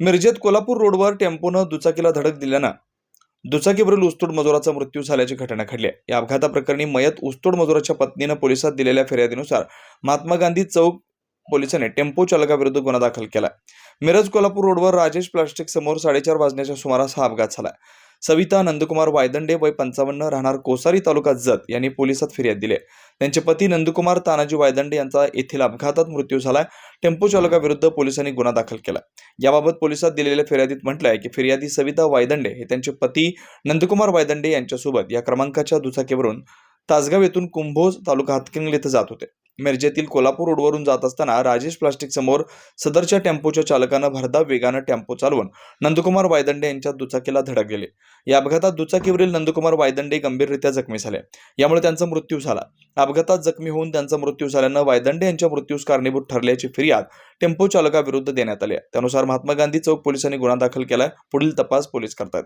मिरजेत कोल्हापूर रोडवर टेम्पोनं दुचाकीला धडक दिल्यानं दुचाकीवरील ऊसतोड मजुराचा मृत्यू झाल्याची घटना घडली आहे. या अपघाताप्रकरणी मयत ऊसतोड मजुराच्या पत्नीनं पोलिसात दिलेल्या फिर्यादीनुसार महात्मा गांधी चौक पोलिसांनी टेम्पो चालकाविरुद्ध गुन्हा दाखल केला मिरज कोल्हापूर रोडवर राजेश प्लास्टिक समोर साडेचार वाजण्याच्या सुमारास हा अपघात झाला सविता नंदकुमार वायदंडे वय पंचावन्न राहणार कोसारी तालुका जत यांनी पोलिसात फिर्याद दिली त्यांचे पती नंदकुमार तानाजी वायदंडे यांचा येथील अपघातात मृत्यू झाला टेम्पो चालकाविरुद्ध पोलिसांनी गुन्हा दाखल केला याबाबत पोलिसात दिलेल्या फिर्यादीत म्हटलंय की फिर्यादी सविता वायदंडे हे त्यांचे पती नंदकुमार वायदंडे यांच्यासोबत या क्रमांकाच्या दुचाकीवरून तासगाव येथून कुंभोज तालुका हातकिंगल येथे जात होते. मिरजेतील कोल्हापूर रोडवरून जात असताना राजेश प्लास्टिक समोर सदरच्या टेम्पोच्या चालकानं भरधाव वेगानं टेम्पो चालवून नंदकुमार वायदंडे यांच्या दुचाकीला धडक गेले. या अपघातात दुचाकीवरील नंदकुमार वायदंडे गंभीररित्या जखमी झाले. यामुळे त्यांचा मृत्यू झाला. अपघातात जखमी होऊन त्यांचा मृत्यू झाल्यानं वायदंडे यांच्या मृत्यूस कारणीभूत ठरल्याची फिर्याद टेम्पो चालकाविरुद्ध देण्यात आली त्यानुसार महात्मा गांधी चौक पोलिसांनी गुन्हा दाखल केलाय. पुढील तपास पोलीस करतात